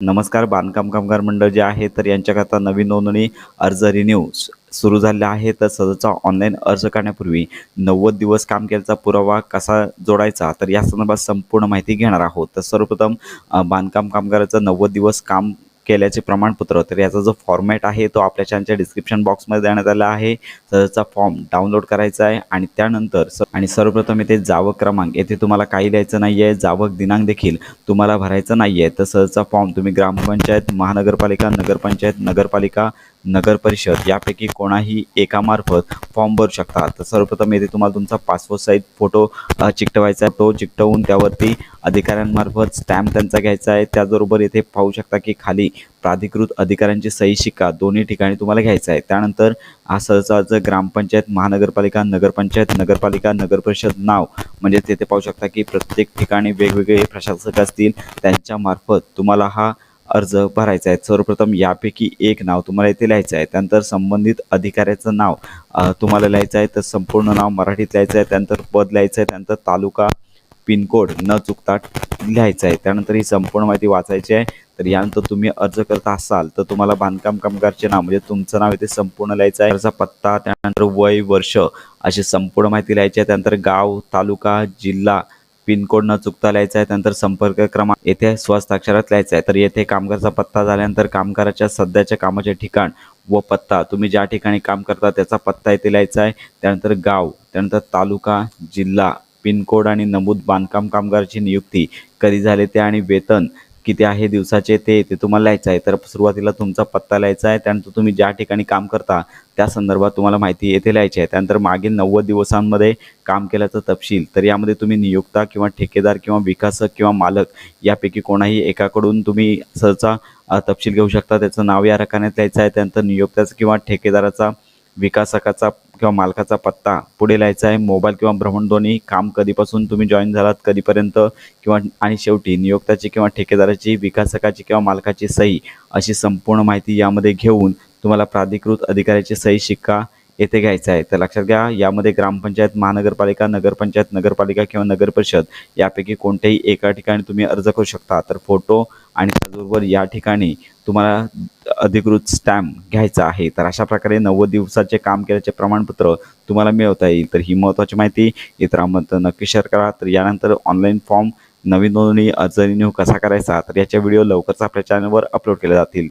नमस्कार बांधकाम कामगार मंडळ जे आहे तर यांच्याकरता नवीन नोंदणी अर्ज रिन्यू सुरू झाले आहे. तर सदरचा ऑनलाईन अर्ज करण्यापूर्वी नव्वद दिवस काम केल्याचा पुरावा कसा जोडायचा तर या संदर्भात संपूर्ण माहिती घेणार आहोत. तर सर्वप्रथम बांधकाम कामगाराचं नव्वद दिवस काम केल्याचे प्रमाणपत्र तर याचा जो फॉर्मॅट आहे तो आपल्या चॅनलच्या डिस्क्रिप्शन बॉक्समध्ये देण्यात आला आहे. सहजचा फॉर्म डाउनलोड करायचा आहे आणि त्यानंतर स आणि सर्वप्रथम येथे जावक क्रमांक येथे तुम्हाला काही द्यायचं नाही आहे जावक दिनांक देखील तुम्हाला भरायचा नाही आहे तर सहजचा फॉर्म तुम्ही ग्रामपंचायत महानगरपालिका नगरपंचायत नगरपालिका नगरपरिषद यापैकी कोणाही एकामार्फत फॉर्म भरू शकता तर सर्वप्रथम येथे तुम्हाला तुमचा पासपोर्ट साईज फोटो चिकटवायचा आहे. तो चिकटवून त्यावरती अधिकाऱ्यांमार्फत स्टॅम्प त्यांचा घ्यायचा आहे. त्याचबरोबर येथे पाहू शकता की खाली प्राधिकृत अधिकाऱ्यांची सही शिक्का दोन्ही ठिकाणी तुम्हाला घ्यायचा आहे. त्यानंतर हा सहसा ग्रामपंचायत महानगरपालिका नगरपंचायत नगरपालिका नगरपरिषद नाव म्हणजे तेथे पाहू शकता की प्रत्येक ठिकाणी वेगवेगळे प्रशासक असतील. त्यांच्यामार्फत तुम्हाला हा अर्ज भरायचा आहे. सर्वप्रथम यापैकी एक नाव तुम्हाला इथे लिहायचं आहे. त्यानंतर संबंधित अधिकाऱ्याचं नाव तुम्हाला लिहायचं आहे. तर संपूर्ण नाव मराठीत लिहायचं आहे. त्यानंतर पद लिहायचं आहे. त्यानंतर तालुका पिनकोड न चुकता लिहायचं आहे. त्यानंतर ही संपूर्ण माहिती वाचायची आहे. तर यानंतर तुम्ही अर्ज करत असाल तर तुम्हाला बांधकाम कामगारचे नाव म्हणजे तुमचं नाव इथे संपूर्ण लिहायचं आहे. त्याचा पत्ता त्यानंतर वय वर्ष अशी संपूर्ण माहिती लिहायची आहे. त्यानंतर गाव तालुका जिल्हा पिनकोड न चुकता लिहायचा आहे त्यानंतर संपर्क क्रमांक येथे स्वस्ताक्षरात लिहायचा आहे. तर येथे कामगारचा पत्ता झाल्यानंतर कामगाराच्या सध्याच्या कामाचे ठिकाण व पत्ता. तुम्ही ज्या ठिकाणी काम करता त्याचा पत्ता येथे लिहायचा आहे. त्यानंतर गाव त्यानंतर तालुका जिल्हा पिनकोड आणि नमूद बांधकाम कामगाराची नियुक्ती कधी झाले ते आणि वेतन किती आहे दिवसाचे ते ते तुम्हाला लिहायचं आहे. तर सुरुवातीला तुमचा पत्ता लिहायचा आहे त्यानंतर तुम्ही ज्या ठिकाणी काम करता त्या संदर्भात तुम्हाला माहिती येथे लिहायची आहे. त्यानंतर मागील नव्वद दिवसांमध्ये काम केल्याचा तपशील तर यामध्ये तुम्ही नियुक्ता किंवा ठेकेदार किंवा विकासक किंवा मालक यापैकी कोणाही एकाकडून तुम्ही सहसा तपशील घेऊ शकता. त्याचं नाव या रकान्यात लिहायचं आहे. त्यानंतर नियुक्ताचा किंवा ठेकेदाराचा विकासकाचा किंवा मालकाचा पत्ता पुढे लिहायचा आहे. मोबाईल किंवा भ्रमणध्वनी काम कधीपासून तुम्ही जॉईन झालात कधीपर्यंत किंवा आणि शेवटी नियोक्ताची किंवा ठेकेदाराची विकासकाची किंवा मालकाची सही अशी संपूर्ण माहिती यामध्ये घेऊन तुम्हाला प्राधिकृत अधिकाऱ्याची सही शिक्का येथे घ्यायचा आहे. तर लक्षात घ्या यामध्ये ग्रामपंचायत महानगरपालिका नगरपंचायत नगरपालिका किंवा नगरपरिषद यापैकी कोणत्याही एका ठिकाणी तुम्ही अर्ज करू शकता. तर फोटो आणि त्याचबरोबर या ठिकाणी तुम्हाला अधिकृत स्टॅम्प घ्यायचा आहे. तर अशा प्रकारे नव्वद दिवसाचे काम केल्याचे प्रमाणपत्र तुम्हाला मिळवता येईल. तर ही महत्त्वाची माहिती इतरांमध्ये नक्की शेअर करा. तर यानंतर ऑनलाईन फॉर्म नवीन नोंदणी अर्ज रिन्यू कसा करायचा? तर याच्या व्हिडिओ लवकरच आपल्या चॅनलवर अपलोड केले जातील.